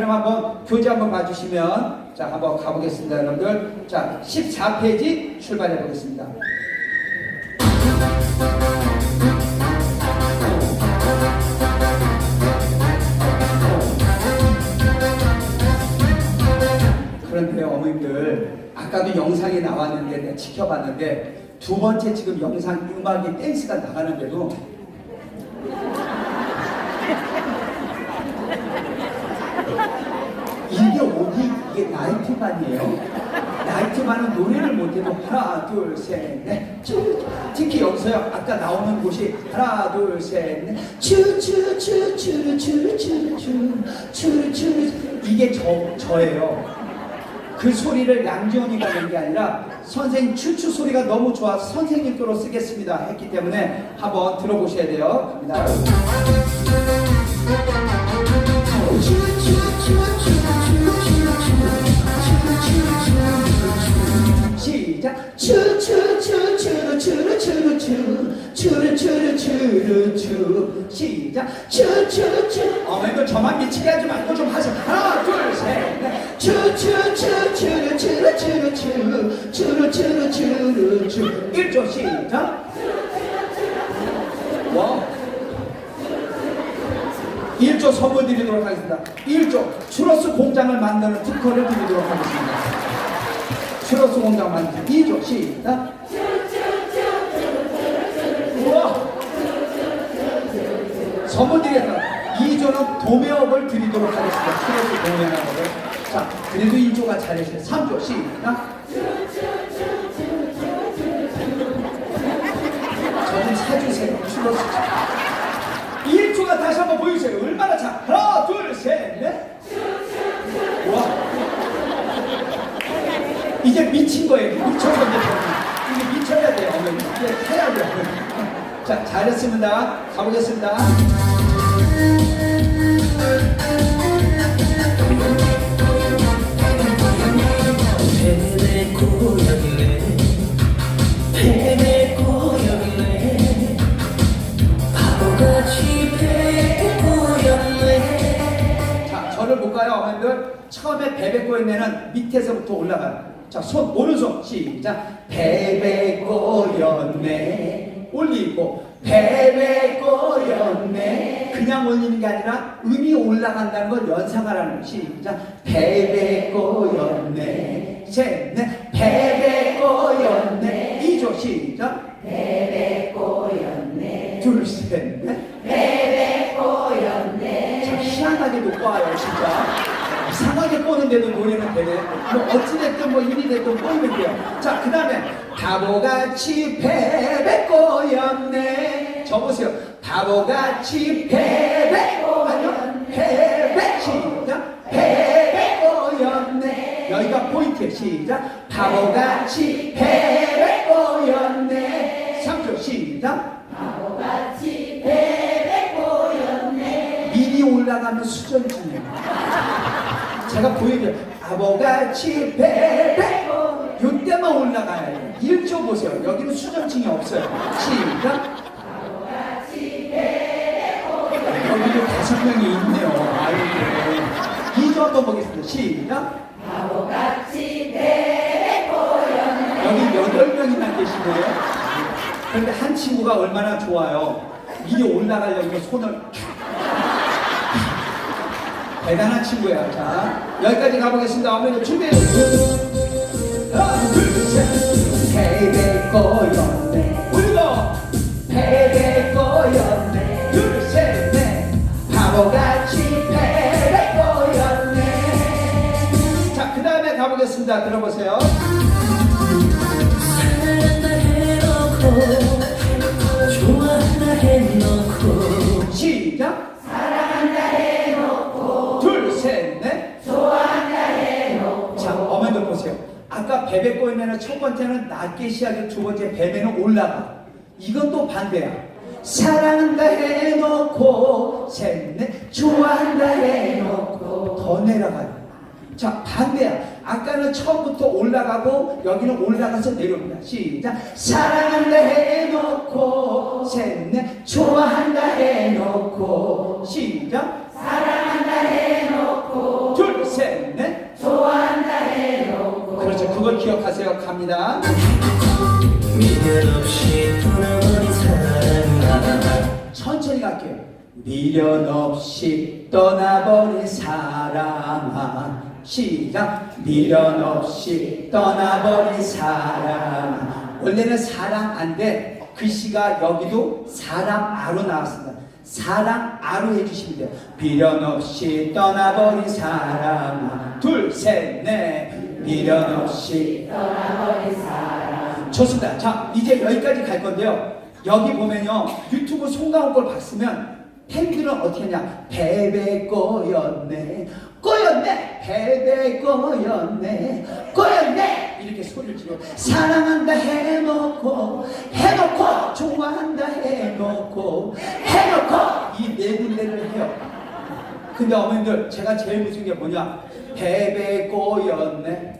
그럼 한번 교재 한번 봐주시면 자 한번 가보겠습니다 여러분들. 자 14페이지 출발해 보겠습니다. 그런데 어머님들 아까도 영상이 나왔는데 지켜봤는데 두 번째 지금 영상 음악이 댄스가 나가는데도 이게 어디 이게 나이트반이에요? 나이트반은 노래를 못해도 하나 둘셋넷 특히 여기서요 아까 나오는 곳이 하나 둘셋넷 추추추추추추추추추추추 이게 저 저예요. 그 소리를 양지원이가 낸 게 아니라 선생님 추추 소리가 너무 좋아서 선생님 거로 쓰겠습니다 했기 때문에 한번 들어보셔야 돼요. 갑니다. 시작 시작 추추추 어머니들 저만 미치게 하지 말고 좀 하세요 하나 둘셋넷 추추추추추추추추 추추추추추추 1조 시작 와 1조 선물 드리도록 하겠습니다 1조 추러스 공장을 만드는 특허를 드리도록 하겠습니다 추러스 공장 만드는 2조 시작 선물 드리겠습니다 2조는 도매업을 드리도록 하겠습니다. 추러스 도매업을 자 그래도 2조가 잘해주세요. 3조 시작. 저좀 사주세요. 추러스 1조가 다시 한번 보여주세요. 얼마나 잘 하나 둘 셋 넷. 와. 이제 미친 거예요. 미쳤는데 이게 미쳐야 돼요. 이제 해야. 자, 잘했습니다. 가보겠습니다. 뱀의 고향이네 뱀의 고향이네 바보같이 뱀의 고향이네 자, 저를 볼까요, 어머님들? 처음에 베베 꼬였네는 밑에서부터 올라가요. 자, 손, 오른손, 시작. 베베 꼬였네. 올리고, 베베 꼬였네. 그냥 올리는 게 아니라 음이 올라간다는 걸 연상하라는 거. 시작. 베베 꼬였네. 셋, 넷. 베베 꼬였네. 이조 시작. 베베 꼬였네. 둘, 셋, 넷. 참 희한하게도 꼬아요 진짜 이상하게 꼬는데도 노래는 되네 뭐 어찌됐든 뭐 일이 됐든 꼬이면 돼요 자 그 다음에 바보같이 베베 꼬 보세요 바보같이 시작 꼬였네 여기가 포인트 시작 바보같이 꼬였네 3조 시작 미리 올라가면 수전증이에요. 제가 보여드려요. 아버같이 베베 이때만 올라가야 돼요. 1조 보세요. 여기는 수전증이 없어요. 시작. 명이 있네요. 아이고. 2조 한번 보겠습니다. 시작. 여기 여덟 명이나 계시고요. 그런데 한 친구가 얼마나 좋아요. 위에 올라가려면 손을 대단한 친구야. 자, 여기까지 가보겠습니다. 어머니 준비해 하나, 둘, 셋. 베베 꼬였네. 우리도 베베 꼬였네. 바보같이 베베 꼬였네. 자, 그 다음에 가보겠습니다. 들어보세요. 사랑한다 해놓고 좋아한다 해놓고 시작. 사랑한다 해놓고 둘, 셋, 넷. 좋아한다 해놓고 자, 어머니들 보세요. 아까 베베 꼬이면은 첫 번째는 낮게 시작해 두 번째 베베는 올라가. 이건 또 반대야. 사랑한다 해놓고 셋, 넷. 좋아한다 해놓고 더 내려가요. 자 반대야. 아까는 처음부터 올라가고 여기는 올라가서 내려옵니다. 시작. 사랑한다 해놓고 셋넷 좋아한다 해놓고 시작. 사랑한다 해놓고 둘셋넷 좋아한다 해놓고 그렇죠. 그걸 기억하세요. 갑니다. 천천히 갈게요. 미련 없이 떠나버린 사랑아 시작 미련 없이 떠나버린 사랑아 원래는 사랑 안돼 글씨가 여기도 사랑 아로 나왔습니다. 사랑 아로 해주시면 돼요. 미련 없이 떠나버린 사랑아 둘셋넷 미련 없이 좋습니다. 자, 이제 여기까지 갈 건데요. 여기 보면요. 유튜브 송가온 걸 봤으면 팬들은 어떻게 하냐. 베베 꼬였네. 꼬였네. 베베 꼬였네. 꼬였네. 이렇게 소리를 지르고 사랑한다 해놓고 해놓고 좋아한다 해놓고 해놓고 이 네 군데를 해요. 근데 어머님들 제가 제일 무서운 게 뭐냐. 베베 꼬였네.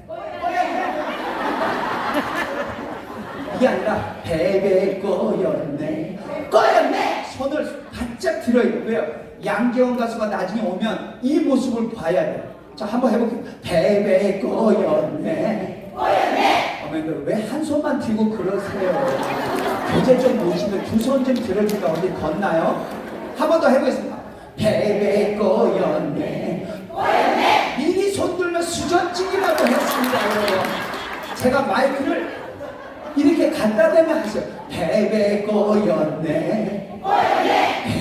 이게 아니라 베베 꼬였네 꼬였네 손을 바짝 들어야 돼요. 왜요? 양재원 가수가 나중에 오면 이 모습을 봐야 돼요. 자 한번 해볼게요. 베베 꼬였네. 꼬였네. 어머님들 왜 한 손만 들고 그러세요? 이제 좀 모시면 두 손 좀 들어주니까 어디 걷나요? 한 번 더 해보겠습니다. 베베 꼬였네. 꼬였네. 미리 손 들면 수전증이라고 했습니다 제가 마이크를 이렇게 갖다 대면 하세요. 베베 꼬였네. 마이크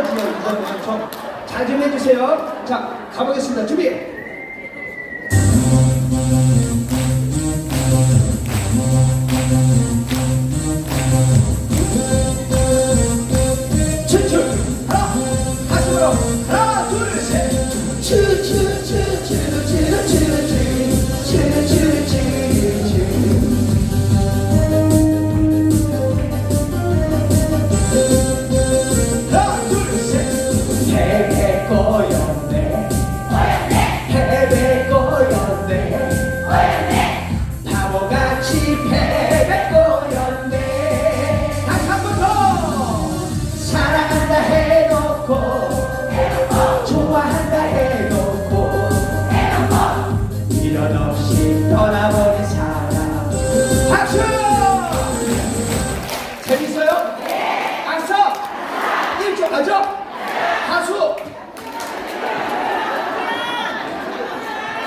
이건 웃긴 거지요. 이거는 좀잘 좀 해주세요. 자 가보겠습니다. 준비.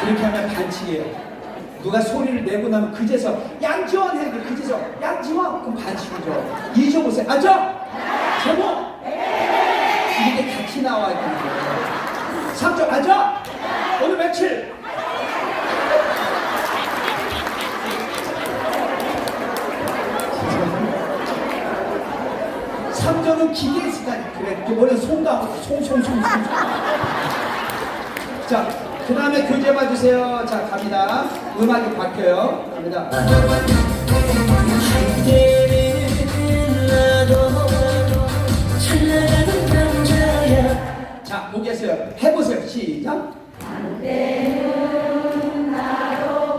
그렇게 하면 반칙이에요. 누가 소리를 내고 나면 그제서 양지원 해 그제서 양지원! 그럼 반칙이죠. 2조 보세요. 맞죠? 제목! 이게 같이 나와야 되는 거예요. 3조 맞죠? 오늘 며칠? 삼조는 기계 시간 그래 그거는 송가 송송송 자 그 다음에 교재 봐주세요. 자 갑니다. 음악이 바뀌어요. 갑니다. 자 보겠어요. 해보세요. 시작.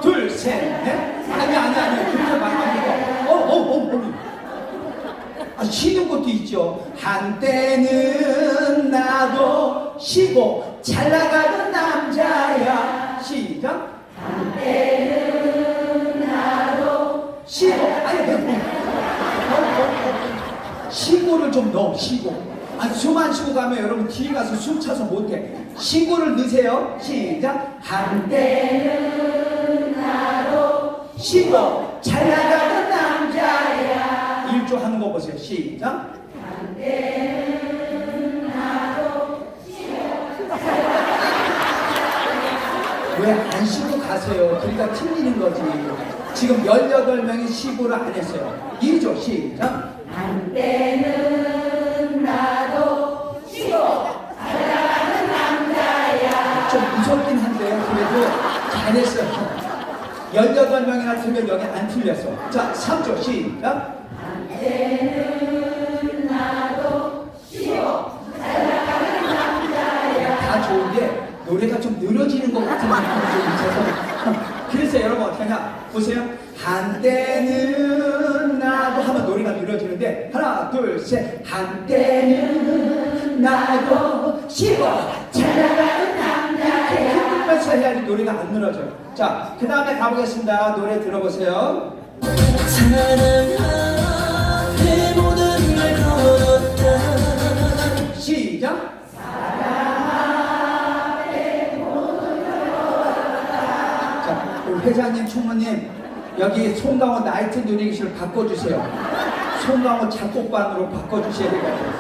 둘 셋 넷. 아니 아니 아니. 그렇게 말하면 안 되고 어 어 어 어, 아, 쉬는 것도 있죠. 한때는 나도 쉬고 잘 나가는 남자 뒤에 가서 숨 차서 못해 시고를 넣으세요 시작 한때는 나도 쉬고 잘 나가는 남자야 1조 하는 거 보세요 시작 왜안 쉬고 가세요? 그러니까 틀리는 거지. 지금 18명이 시고를 안 했어요. 2조 시작. 좀 그래도 잘했어요. 18명이나 틀면 여기 안 틀렸어. 자, 3조 시작. 노래가 좀 늘어지는 것 같은 느낌이 좀 있어서 그래서 여러분 어떻게 하냐 보세요 한때는 나도 하면 노래가 늘어지는데 하나 둘셋 한때는 나도 쉬워 잘 나가는 남자야 흔들면서 해야지 노래가 안 늘어져요. 자 그 다음에 가보겠습니다. 노래 들어보세요. 시작. 자, 우리 회장님, 총무님, 여기 송강호 나이트 누리기실 바꿔주세요. 송강호 작곡반으로 바꿔주셔야 되거든요.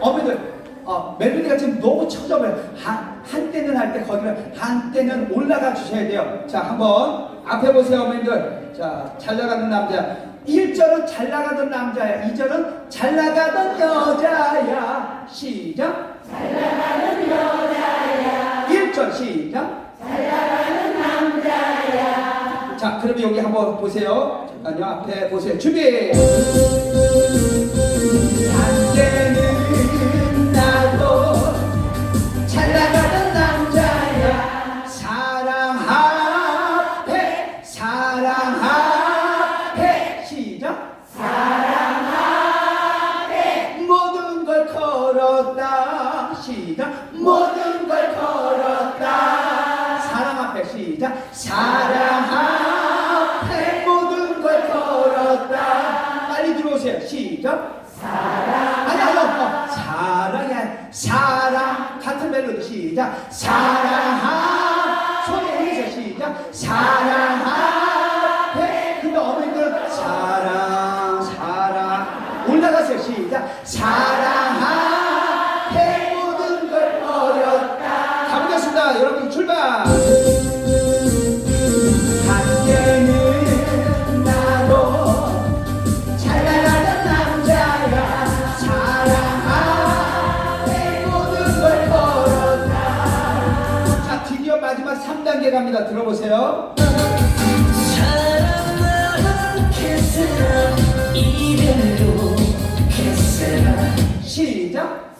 어머니들, 어, 멜로디가 지금 너무 쳐져버려요. 한, 한때는 할 때 거기를 한때는 올라가 주셔야 돼요. 자, 한번 앞에 보세요, 어머니들. 자, 잘 나가는 남자. 1절은 잘 나가던 남자야. 2절은 잘 나가던 여자야. 시작. 잘 나가는 여자야. 1절 시작. 자, 그러면 여기 한번 보세요. 잠깐요. 앞에 보세요. 준비. 갑니다. 들어보세요. 시작.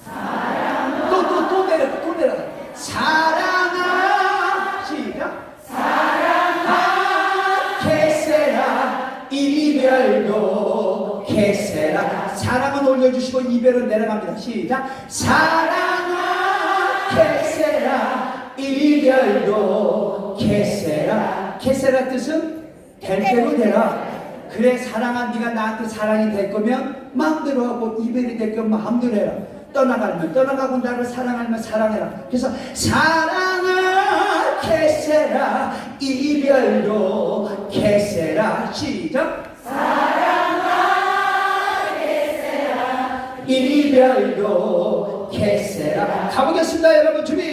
또 또 또 내려 또 내려 사랑아 시작. 사랑아 캐세라. 이별도 캐세라. 사랑은 올려주시고 이별은 내려갑니다. 시작. 사랑아 캐세라. 이별도 캐세라. 캐세라 뜻은 될 대로 되라 그래 사랑한 네가 나한테 사랑이 될 거면 마음대로 하고 이별이 될 거면 마음대로 해라. 떠나가면 떠나가고 나를 사랑하면 사랑해라. 그래서 사랑아 캐세라. 이별도 캐세라. 시작. 이별도 캐세라. 가보겠습니다 여러분. 준비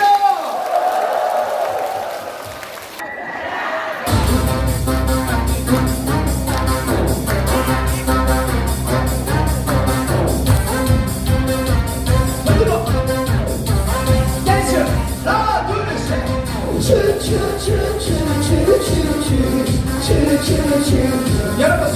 여러분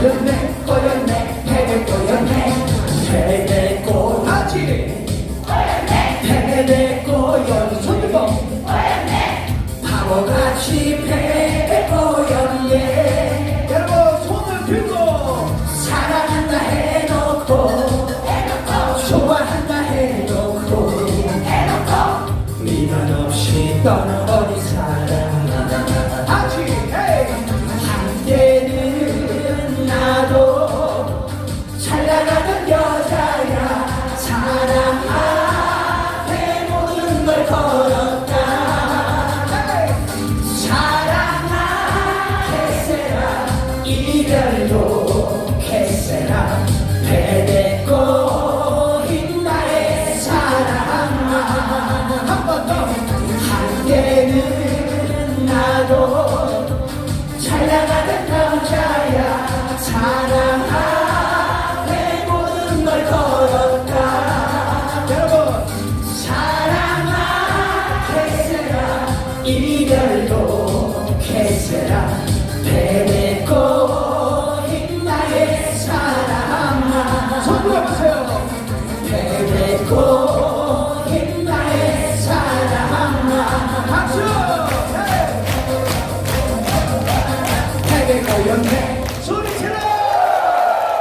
เรื่องแรก